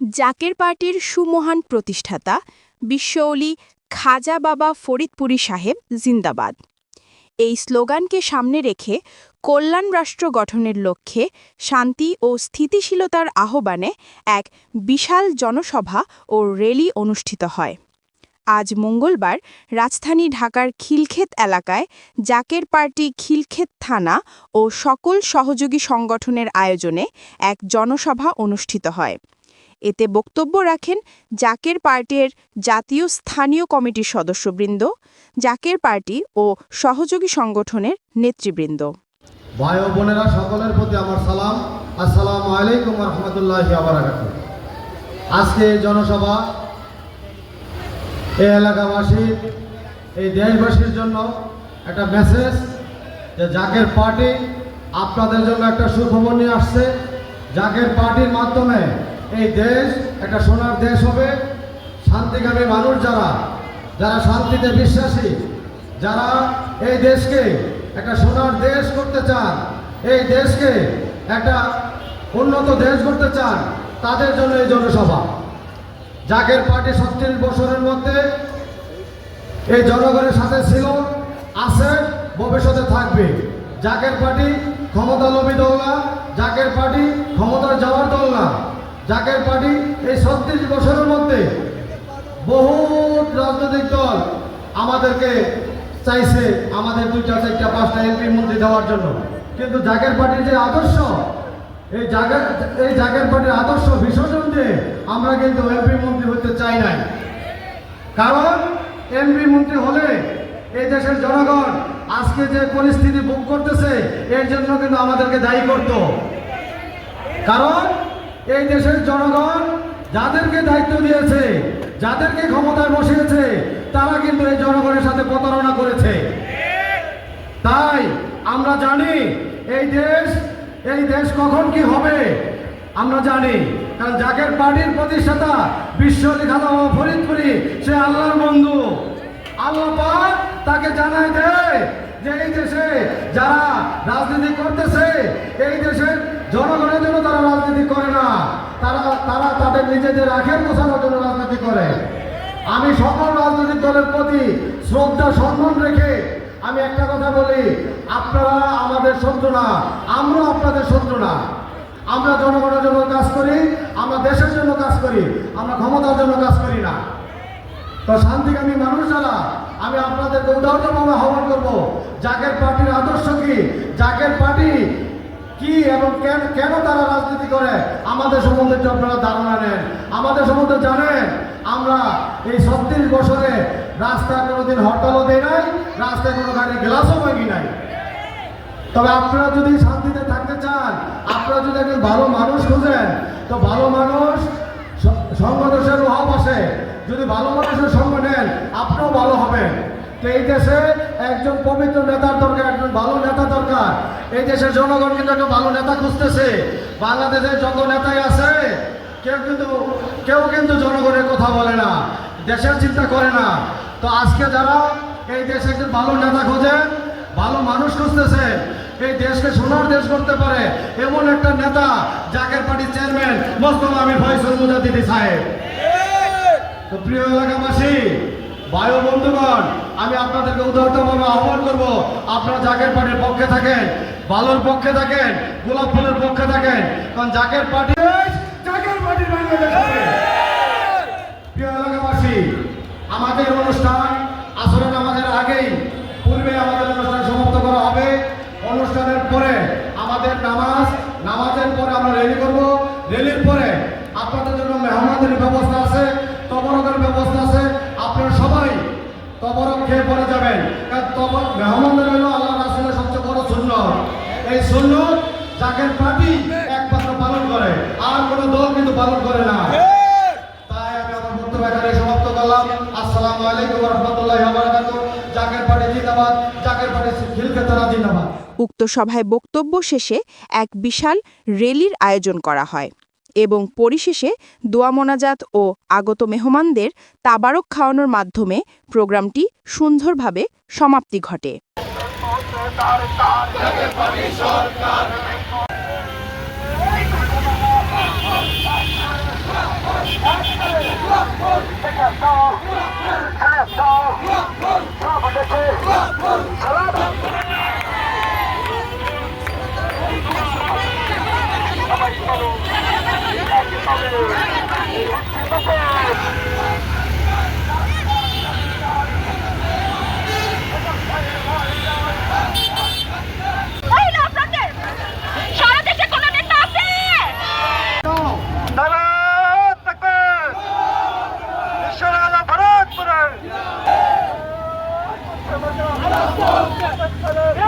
জাকের পার্টির সুমহান প্রতিষ্ঠাতা বিশ্বওলি খাজা বাবা ফরিদপুরি সাহেব জিন্দাবাদ। এই স্লোগানকে সামনে রেখে কল্যাণ রাষ্ট্র গঠনের লক্ষ্যে শান্তি ও স্থিতিশীলতার আহ্বানে এক বিশাল জনসভা ও র্যালি অনুষ্ঠিত হয়। আজ মঙ্গলবার রাজধানী ঢাকার খিলক্ষেত এলাকায় জাকের পার্টি খিলক্ষেত থানা ও সকল সহযোগী সংগঠনের আয়োজনে এক জনসভা অনুষ্ঠিত হয়। এতে বক্তব্য রাখেন জাকের পার্টির জাতীয় স্থানীয় কমিটির সদস্যবৃন্দ, জাকের পার্টি ও সহযোগী সংগঠনের নেতৃবৃন্দ। ভাই ও বোনেরা, সকলের প্রতি আমার সালাম। আসসালামু আলাইকুম রহমতুল্লাহ আজকে জনসভা এই এলাকাবাসীর এই দেশবাসীর জন্য একটা মেসেজ যে জাকের পার্টি আপনাদের জন্য একটা সুখবর নিয়ে আসছে। জাকের পার্টির মাধ্যমে এই দেশ একটা সোনার দেশ হবে। শান্তিকামী মানুষ যারা যারা শান্তিতে বিশ্বাসী, যারা এই দেশকে একটা সোনার দেশ করতে চান, এই দেশকে একটা উন্নত দেশ করতে চান, তাদের জন্য এই জনসভা। জাগের পার্টি ছত্রিশ বছরের মধ্যে এই জনগণের সাথে ছিল, আছে, ভবিষ্যতে থাকবে। জাগের পার্টি ক্ষমতা লোভী দল না জাকের পার্টি ক্ষমতার যাওয়ার দল না জাকের পার্টি এই ছত্রিশ বছরের মধ্যে বহু রাজনৈতিক দল আমাদেরকে চাইছে আমাদের দুইটা, চারটা, পাঁচটা এমপি মন্ত্রী দেওয়ার জন্য। কিন্তু জাকের পার্টির যে আদর্শ, এই জাগের এই জাকের পার্টির আদর্শ বিসর্জন দিয়ে আমরা কিন্তু এমপি মন্ত্রী হতে চাই নাই। কারণ এমপি মন্ত্রী হলে এই দেশের জনগণ আজকে যে পরিস্থিতি ভোগ করতেছে, এর জন্য কিন্তু আমাদেরকে দায়ী করত। কারণ এই দেশের জনগণ যাদেরকে দায়িত্ব দিয়েছে, যাদেরকে ক্ষমতায় বসিয়েছে, তারা কিন্তু এই জনগণের সাথে প্রতারণা করেছে। তাই আমরা জানি এই দেশ এই দেশ কখন কি হবে, আমরা জানি। কারণ জাকের পার্টির প্রতিষ্ঠাতা বিশ্ব খাতা ফরিদপুরি, সে আল্লাহর বন্ধু। আল্লাহ পাক তাকে জানায় দেয় যে এই দেশে যারা রাজনীতি করতেছে, এই দেশের জনগণের জন্য তারা রাজনীতি করে না। তারা তারা তাদের নিজেদের আখের গোছানোর জন্য রাজনীতি করে। আমি সকল রাজনৈতিক দলের প্রতি শ্রদ্ধা, সম্মান রেখে আমি একটা কথা বলি। আপনারা আমাদের শত্রু না আমরা আপনাদের শত্রু না। আমরা জনগণের জন্য কাজ করি, আমরা দেশের জন্য কাজ করি, আমরা ক্ষমতার জন্য কাজ করি না। তো শান্তিকামী মানুষ যারা, আমি আপনাদেরকে উদাহরণভাবে আহ্বান করব জাকের পার্টির আদর্শ কি? জাকের পার্টি কি এবং কেন কেন তারা রাজনীতি করে? আমাদের সম্বন্ধে একটু আপনারা ধারণা নেন। আমাদের সম্বন্ধে জানেন, আমরা এই ছত্রিশ বছরে রাস্তায় কোনোদিন হরতালও দেয় নাই, রাস্তায় কোনো গাড়ির গ্লাসও ভাঙি নাই। তবে আপনারা যদি শান্তিতে থাকতে চান, আপনারা যদি একজন ভালো মানুষ খুঁজেন, তো ভালো মানুষ সংঘর্ষের অভাব আসে যদি ভালো মানুষের সঙ্গ নেন, আপনিও ভালো হবেন। এই দেশে একজন পবিত্র নেতার দরকার, একজন ভালো নেতা দরকার। এই দেশের জনগণ কিন্তু একটা ভালো নেতা খুঁজতেছে। বাংলাদেশের যত নেতাই আছে, কেউ কিন্তু কেউ কিন্তু জনগণের কথা বলে না, দেশের চিন্তা করে না। তো আজকে যারা এই দেশে একজন ভালো নেতা খোঁজেন ভালো মানুষ খুঁজতেছে, এই দেশকে সোনার দেশ করতে পারে, এমন একটা নেতা জাকের পার্টির চেয়ারম্যান মোস্তফা আমি ফয়সল মুজাদ্দিদি সাহেব। তো প্রিয় এলাকাবাসী বায়ু বন্ধুগণ আমি আপনাদেরকে উদাহরণভাবে আহ্বান করব আপনারা জাকের পার্টির পক্ষে থাকেন ভালোর পক্ষে থাকেন গোলাপ ফুলের পক্ষে থাকেন কারণ জাকের পার্টি জাকের হবে। প্রিয় এলাকাবাসী আমাদের অনুষ্ঠান আসলে নামাজের আগেই পূর্বে আমাদের অনুষ্ঠান সমাপ্ত করা হবে অনুষ্ঠানের পরে আমাদের নামাজ নামাজের পরে আমরা রেলি করব রেলির পরে আপনাদের জন্য মেহমানের ব্যবস্থা আছে তবরকের ব্যবস্থা আছে আপনারা সবাই তবরক খেয়ে পরে যাবেন কারণ তবর মেহমানদের হলো আল্লাহ রাসুলের সবচেয়ে বড় শূন্য এই শূন্য জাকের পার্টি একমাত্র পালন করে। আর কোনো দল কিন্তু পালন করে না। তাই আমি আমার বক্তব্য এখানে সমাপ্ত করলাম। আসসালামু আলাইকুম রহমতুল্লাহ জাকের পার্টি জিন্দাবাদ। জাকের পার্টি খিলখেতরা জিন্দাবাদ। উক্ত সভায় বক্তব্য শেষে এক বিশাল র্যালির আয়োজন করা হয় এবং পরিশেষে দোয়া মোনাজাত ও আগত মেহমানদের তাবারক খাওয়ানোর মাধ্যমে প্রোগ্রামটি সুন্দরভাবে সমাপ্তি ঘটে। That's the Yeah,